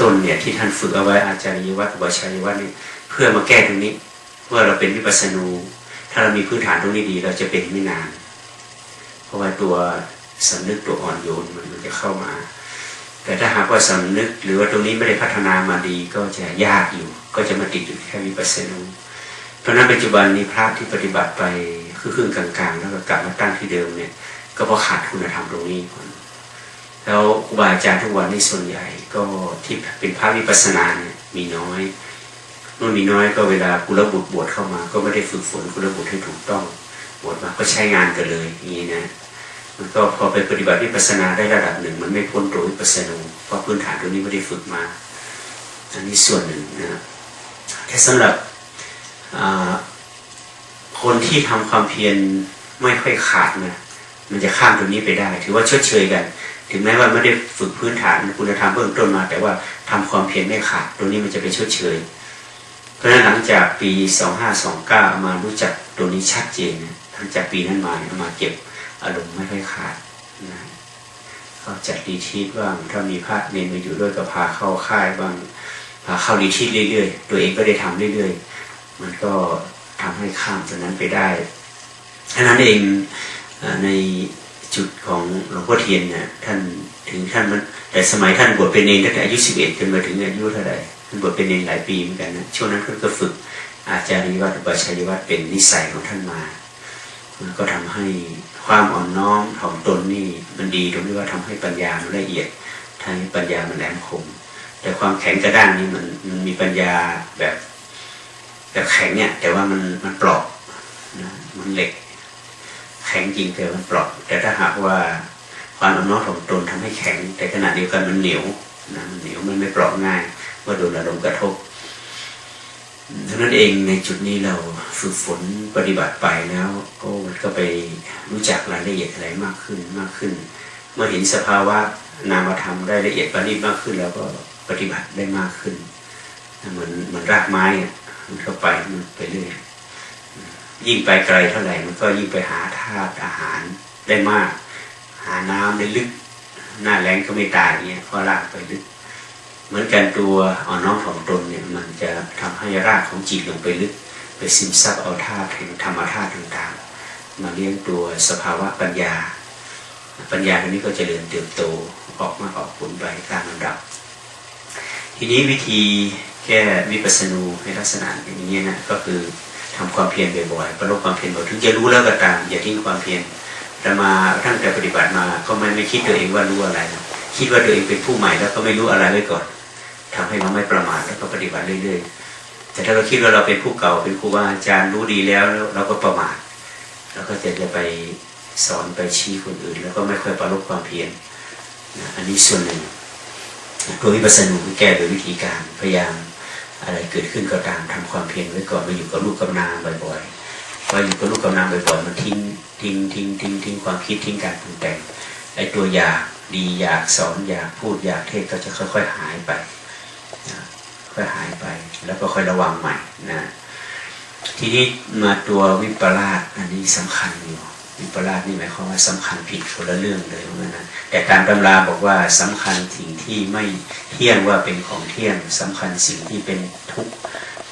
ต้นเนี่ยที่ท่านฝึกเอาไว้อาจารย์วัตรวชัยวัตรนี่เพื่อมาแก้ตรงนี้เพื่อเราเป็นวิปัสสนู ถ้าเรามีพื้นฐานตรงนี้ดี เราจะเป็นไม่นาน เพราะว่าตัวสำนึกตัวอ่อนโยนมันมันจะเข้ามา แต่ถ้าหากว่าสำนึกหรือว่าตรงนี้ไม่ได้พัฒนามาดีก็จะยากอยู่ ก็จะมาติดอยู่แค่วิปัสสนูเพราะนั้นปัจจุบันนี้พระที่ปฏิบัติไปคือครึ่งกลางๆ แล้วก็กลับมาตั้งที่เดิมเนี่ย ก็เพราะขาดคุณธรรมตรงนี้ก่อน แล้วครูบาอาจารย์ทุกวันนี้ส่วนใหญ่ก็ที่เป็นพระวิปัสสนาเนี่ยมีน้อยนู่นมีน้อยก็เวลากุลบุตรบวชเข้ามา ก็ไม่ได้ฝึกฝนกุลบุตรให้ถูกต้องบวชมาก็ใช้งานกันเลยนี้นะมันก็พอไปปฏิบัติวิปัสสนาได้ระดับหนึ่ง มันไม่พ้นตัววิปัสสนูเพราะพื้นฐานตรงนี้ไม่ได้ฝึกมาอันนี้ส่วนหนึ่งนะครับแต่สำหรับคนที่ทำความเพียรไม่ค่อยขาดนะ มันจะข้ามตรงนี้ไปได้ ถือว่าชดเชยกัน ถึงแม้ว่าไม่ได้ฝึกพื้นฐานคุณธรรมเบื้องต้นมา แต่ว่าทำความเพียรไม่ขาดตรงนี้มันจะไปชดเชย เพราะฉะนั้นหลังจากปี 2529 มารู้จักตรงนี้ชัดเจนนะหลังจากปีนั้นมาเนี่ยมาเก็บอารมณ์ไม่ค่อยขาดนะก็จัดดีทีตบ้างถ้ามีพระเนรมาอยู่ด้วยก็พาเข้าค่ายบ้างพาเข้าดีทีตเรื่อยๆ ตัวเองก็ได้ทำเรื่อยๆ มันก็ทำให้ข้ามตรงนั้นไปได้ฉะนั้นเอง ในจุดของหลวงพ่อเทียนเนี่ยท่านถึงท่านมันแต่สมัยท่านบวชเป็นเนรตั้งแต่อายุสิบเอ็ดจนมาถึงอายุเท่าไหร่ท่านบวชเป็นเนรหลายปีเหมือนกันนะช่วงนั้นท่านก็ฝึกอาจารย์วัดอุปชัยวัดเป็นนิสัยของท่านมามันก็ทำให้ความอ่อนน้อมถ่อมตนนี่มันดีตรงที่ว่าทำให้ปัญญามันละเอียดทำให้ปัญญามันแหลมคม แต่ความแข็งกระด้างนี่มันมันมีปัญญาแบบแบบแข็งเนี่ยแต่ว่ามันมันปลอกนะมันเหล็ก ข็งจริงแต่มันเปลอกแต่ถ้าหากว่าความอ่อนน้อมถ่อมตนทำให้แข็ง แต่ขณะเดียวกันมันเหนียวนะมันเหนียวมันไม่เปลอกง่ายเมื่อโดนอารมณ์กระทบเท่านั้นเองในจุดนี้เราฝึกฝนปฏิบัติไปแล้วก็มันก็ไปรู้จักรายละเอียดอะไรมากขึ้นมากขึ้น เมื่อเห็นสภาวะนามธรรมได้ละเอียดประณีตมากขึ้น แล้วก็ปฏิบัติได้มากขึ้นเหมือนเหมือนรากไม้อะมันเข้าไปมันไปเรื่อย ยิ่งไปไกลเท่าไหร่มันก็ยิ่งไปหาธาตุอาหารได้มาก หาน้ำได้ลึก หน้าแรงก็ไม่ตายเงี้ยเพราะรากไปลึก เหมือนกันตัวอ่อนน้อมถ่อมตนเนี่ยมันจะทำให้รากของจิตลงไปลึก ไปซึมซับเอาธาตุแห่งธรรมธาตุต่างๆ มาเลี้ยงตัวสภาวะปัญญา ปัญญาตรงนี้ก็จะเริญเติบโตออกมาออกผลไปตามลำดับ ทีนี้วิธีแก้วิปัสสนูในลักษณะอย่างนี้นะก็คือ ทำความเพียรบ่อยๆประลบความเพียรบ่อยถึงจะรู้แล้วก็ตาม อย่าทิ้งความเพียรแต่มาตั้งแต่ปฏิบัติมาก็ไม่ไม่คิดตัวเองว่ารู้อะไรนะคิดว่าตัวเองเป็นผู้ใหม่แล้วก็ไม่รู้อะไรไว้ก่อนทำให้เราไม่ประมาทแล้วก็ปฏิบัติเรื่อยๆ แต่ถ้าเราคิดว่าเราเป็นผู้เก่าเป็นครูบาอาจารย์รู้ดีแล้วแล้วเราก็ประมาทแล้วก็จะจะไปสอนไปชี้คนอื่น แล้วก็ไม่ค่อยประลบความเพียรอันนี้ส่วนหนึ่งตัววิปัสสนูคือแก้โดยวิธีการพยายาม อะไรเกิดขึ้นก็ตามทำความเพียรไว้ก่อนมาอยู่กับลูกกับนามบ่อยๆพออยู่กับลูกกับนามบ่อยๆมันทิ้งทิ้งทิ้งทิ้งทิ้งความคิดทิ้งการปรุงแต่งไอ้ตัวอยากดีอยากสอนอยากพูดอยากเทศก็จะค่อยๆหายไปค่อยหายไปแล้วก็ค่อยระวังใหม่นะทีนี้มาตัววิปลาสอันนี้สำคัญอยู่ วิปลาสนี่หมายความว่าสำคัญผิดคนละเรื่องเลยว่านะแต่ตามตำราบอกว่าสำคัญสิ่งที่ไม่เที่ยงว่าเป็นของเที่ยงสำคัญสิ่งที่เป็นทุกข์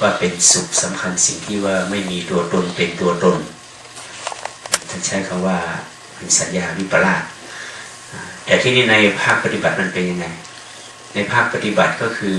ว่าเป็นสุขสำคัญสิ่งที่ว่าไม่มีตัวตนเป็นตัวตนท่านใช้คำว่าเป็นสัญญาวิปลาสแต่ที่นี่ในภาคปฏิบัติมันเป็นยังไง ในภาคปฏิบัติก็คือ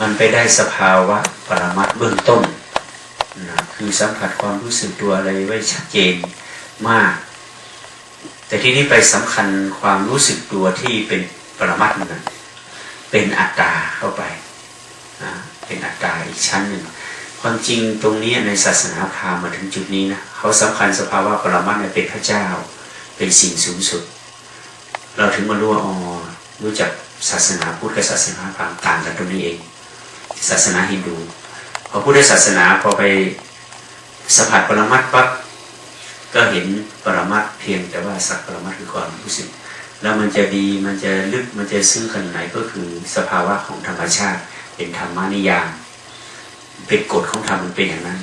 มันไปได้สภาวะปรมัตถ์เบื้องต้นนะคือสัมผัสความรู้สึกตัวอะไรไว้ชัดเจน มาก แต่ที่นี้ไปสำคัญความรู้สึกตัวที่เป็นปรมัตถ์นั้นเป็นอัตตาเข้าไปนะเป็นอัตตาอีกชั้นหนึ่งความจริงตรงนี้ในศาสนาพราหมณ์มาถึงจุดนี้นะเขาสำคัญสภาวะปรมัตถ์เนี่ยเป็นพระเจ้า เป็นสิ่งสูงสุด เราถึงมารู้ว่าอ๋อรู้จักศาสนาพุทธกับศาสนาพราหมณ์ต่างกันตรงนี้เอง ศาสนาฮินดูพอพุทธศาสนาพอไปสัมผัสปรมัตถ์ปั๊บ ก็เห็นปรมัตเพียงแต่ว่าสักปรมัตคือความรู้สึก แล้วมันจะดีมันจะลึกมันจะซึ้งขนาดไหนก็คือสภาวะของธรรมชาติ เป็นธรรมานิยามเป็นกฎของธรรมมันเป็นอย่างนั้น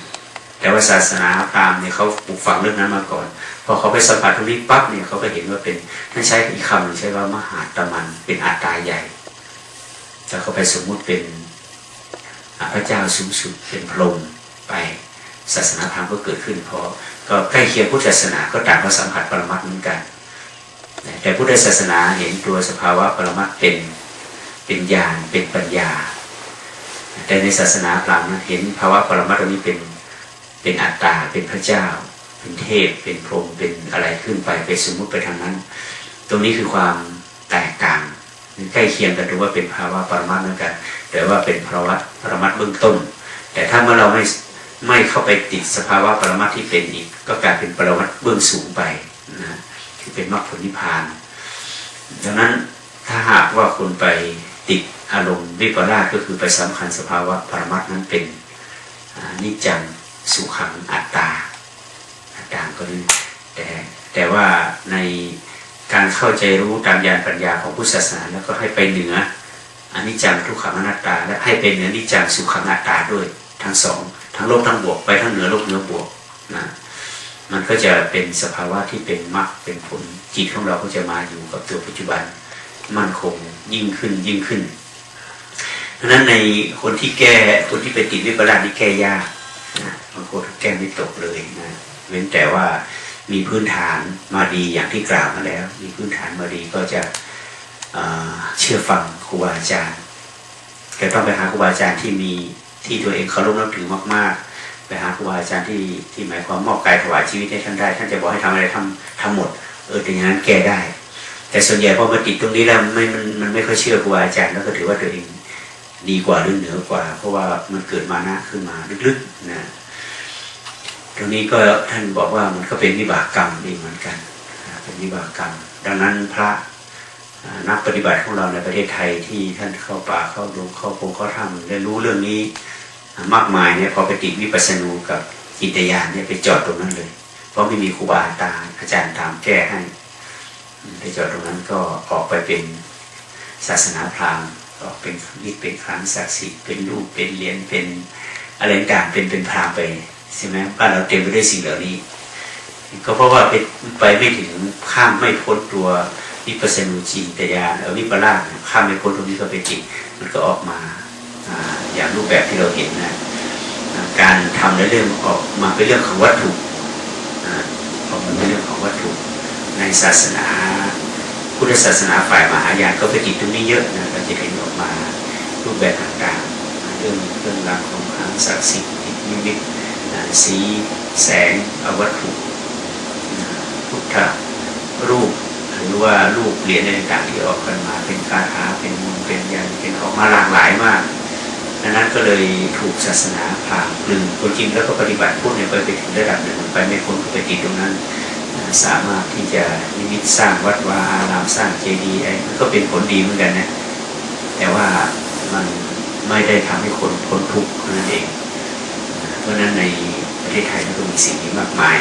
แต่ว่าศาสนาพราหมณ์เนี่ยเขาปลูกฝังเรื่องนั้นมาก่อน พอเขาไปสัมผัสตรงนี้ปั๊บเนี่ยเขาก็เห็นว่าเป็นท่านใช้อีกคำหนึ่งใช้ว่ามหาตมันเป็นอัตตาใหญ่จะเข้าไปสมมุติเป็นพระเจ้าสูงสุดเป็นพรหมไปศาสนาพราหมณ์ก็เกิดขึ้นเพราะ ก็ใกล้เคียงพุทธศาสนาก็ต่างก็สัมผัสปรมัตถ์เหมือนกัน แต่พุทธศาสนาเห็นตัวสภาวะปรมัตถ์เป็นเป็นญาณเป็นปัญญา แต่ในศาสนาพราหมณ์เห็นภาวะปรมัตถ์ตรงนี้เป็นเป็นอัตตาเป็นพระเจ้า เป็นเทพเป็นพรหมเป็นอะไรขึ้นไปไปสมมุติไปทางนั้น ตรงนี้คือความแตกต่างใกล้เคียงกันถือว่าเป็นภาวะปรมัตถ์เหมือนกัน แต่ว่าเป็นภาวะปรมัตถ์เบื้องต้น แต่ถ้าเมื่อเราไม่ ไม่เข้าไปติดสภาวะปรมัตที่เป็นอีก ก็กลายเป็นปรมัตถ์เบื้องสูงไปนะคือเป็นมรรคผลนิพพาน ดังนั้นถ้าหากว่าคุณไปติดอารมณ์วิปลาสก็คือไปสำคัญสภาวะปรมัตถ์นั้นเป็นนิจจังสุขังอัตตาอัตตาก็นี่แต่แต่ว่าในการเข้าใจรู้ตามญาณปัญญาของพุทธศาสนาแล้วก็ให้ไปเหนืออนิจจังทุกขังอนัตตา และให้ไปเหนือนิจจังสุขังอัตตาด้วยทั้งสอง ทั้งลบทั้งบวกไปทั้งเหนือลบเหนือบวกนะมันก็จะเป็นสภาวะที่เป็นมรรคเป็นผลจิตของเราก็จะมาอยู่กับตัวปัจจุบัน มั่นคงยิ่งขึ้นยิ่งขึ้นดังนั้นในคนที่แก้คนที่ไปติดวิปลาสนี่แก้ยากนะบางคนแก้ไม่ตกเลยนะเว้นแต่ว่ามีพื้นฐานมาดีอย่างที่กล่าวมาแล้ว มีพื้นฐานมาดีก็จะเชื่อฟังครูบาอาจารย์แต่ต้องไปหาครูบาอาจารย์ที่มี ที่ตัวเองเคารพนับถือมากๆ ไปหาครูบาอาจารย์ที่ที่หมายความมอบกายถวายชีวิตให้ท่านได้ ท่านจะบอกให้ทำอะไรทำทำหมด เออแต่อย่างนั้นแก้ได้ แต่ส่วนใหญ่พอมาติดตรงนี้แล้วไม่มันมันไม่ค่อยเชื่อครูบาอาจารย์แล้วก็ถือว่าตัวเองดีกว่าหรือเหนือกว่า เพราะว่ามันเกิดมานะขึ้นมาลึกๆนะตรงนี้ก็ท่านบอกว่ามันก็เป็นวิบากกรรมเองเหมือนกัน เป็นวิบากกรรม ดังนั้นพระนักปฏิบัติของเราในประเทศไทยที่ท่านเข้าป่าเข้าดงเข้าพงเข้าถ้ำได้รู้เรื่องนี้ มากมายเนี่ยพอไปติดวิปัสสนูกับจิตยานเนี่ยไปจอดตรงนั้นเลย เพราะไม่มีครูบาอาจารย์อาจารย์ตามแก้ให้ไปจอดตรงนั้นก็ออกไปเป็นศาสนาพราหมณ์ออกเป็นนี่เป็นครั้งศักดิ์สิทธิ์เป็นรูปเป็นเหรียญเป็นอะไรต่างเป็นเป็นพราหมณ์ไปใช่ไหมบ้านเราเต็มไปด้วยสิ่งเหล่านี้ ก็เพราะว่าไปไปไม่ถึงข้ามไม่พ้นตัววิปัสสนูจิตยานเออวิปลาสข้ามไม่พ้นตรงนี้ก็ไปจิตมันก็ออกมาอ อย่างรูปแบบที่เราเห็นนะการทำในเรื่องออกมาเป็นเรื่องของวัตถุออกมาเป็นเรื่องของวัตถุ ในศาสนาพุทธศาสนาฝ่ายมหายานก็ไปติดตรงนี้เยอะนะเราจะเห็นออกมารูปแบบต่างๆ เรื่องเรื่องราวของทางศักดิ์สิทธิ์นิมิตสีแสงอวัตถุพุทธรูปหรือว่ารูปเหรียญต่างๆที่ออกกันมาเป็นคาถาเป็นมนเป็นยันเป็นออกมาหลากหลายมาก ก็เลยถูกศาสนาผ่านหนึ่งคนจริงแล้วก็ปฏิบัติพูดเนี่ยไปไปถึงระดับหนึ่งไปไม่พ้นไปติดตรงนั้น สามารถที่จะนิมิตสร้างวัดวาอารามสร้างเจดีย์ไอ้มันก็เป็นผลดีเหมือนกันนะแต่ว่ามันไม่ได้ทำให้คนพ้นทุกข์นั่นเอง เพราะนั้นในประเทศไทยก็มีสิ่งนี้มากมาย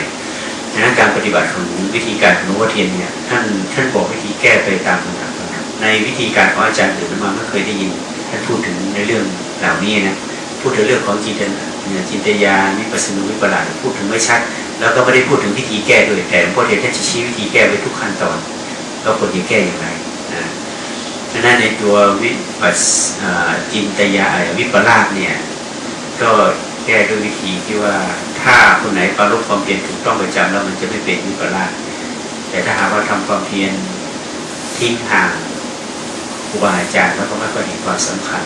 ดังนั้นการปฏิบัติของวิธีการของหลวงพ่อเทียนเนี่ยท่านท่านบอกวิธีแก้ไปตามลำดับในวิธีการของอาจารย์อื่นมาไม่เคยได้ยินท่านพูดถึงในเรื่อง เหล่านี้นะพูดถึงเรื่องของจิตนี่ยจิตยานิปัสสนุวิปลาสพูดถึงไม่ชัด แล้วก็ไม่ได้พูดถึงวิธีแก้ด้วยแต่หลวงพ่อเทียนท่านชี้วิธีแก้ไว้ทุกขั้นตอนแล้วควรจะแก้อย่างไรนะดังนั้นในตัววิปัสจินตยาวิปลาสเนี่ยก็แก้ด้วยวิธีที่ว่าถ้าคนไหนปรารบความเพียรถูกต้องประจำแล้วมันจะไม่เป็นวิปลาสแต่ถ้าหากว่าทำความเพียรทิ้งห่างครูบาอาจารย์แล้วก็ไม่ค่อยเห็นความสำคัญ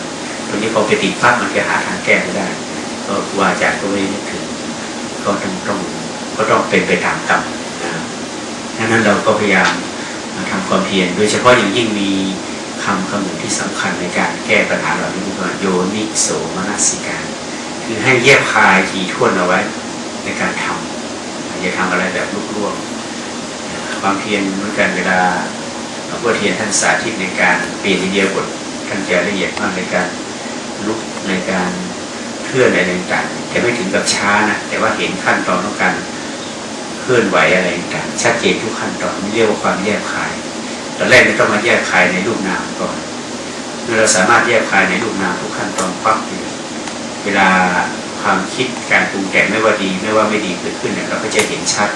ตรงนี้พอไปติดปั๊บมันจะหาทางแก้ไม่ได้ก็ครูบาอาจารย์ก็ไม่นึกถึงก็ต้องต้องก็ต้องเป็นไปตามกรรมนะดังนั้นเราก็พยายามมาทำความเพียรโดยเฉพาะอย่างยิ่งมีคำคำหนึ่งที่สำคัญในการแก้ปัญหาเหล่านี้คือโยนิโสมนสิการ คือให้แยบคายทีท่วนเอาไว้ในการทำอย่าทำอะไรแบบลุกล่วงความเพียรเหมือนกันเวลาหลวงพ่อเทียนท่านสาธิตในการเปลี่ยนอิเดียวบทท่านจะละเอียดมากในการ ลุกในการเคลื่อนอะไรต่างๆแต่ไม่ถึงกับช้านะแต่ว่าเห็นขั้นตอนของการเคลื่อนไหวอะไรต่างๆชัดเจนทุกขั้นตอนเรียกว่าความแยบคายตอนแรกเราต้องมาแยกคายในรูปนามก่อนเมื่อเราสามารถแยกคายในรูปนามทุกขั้นตอนปั๊บเวลาความคิดการปรุงแต่งไม่ว่าดีไม่ว่าไม่ดีเกิดขึ้นเนี่ยเราก็จะเห็นชัด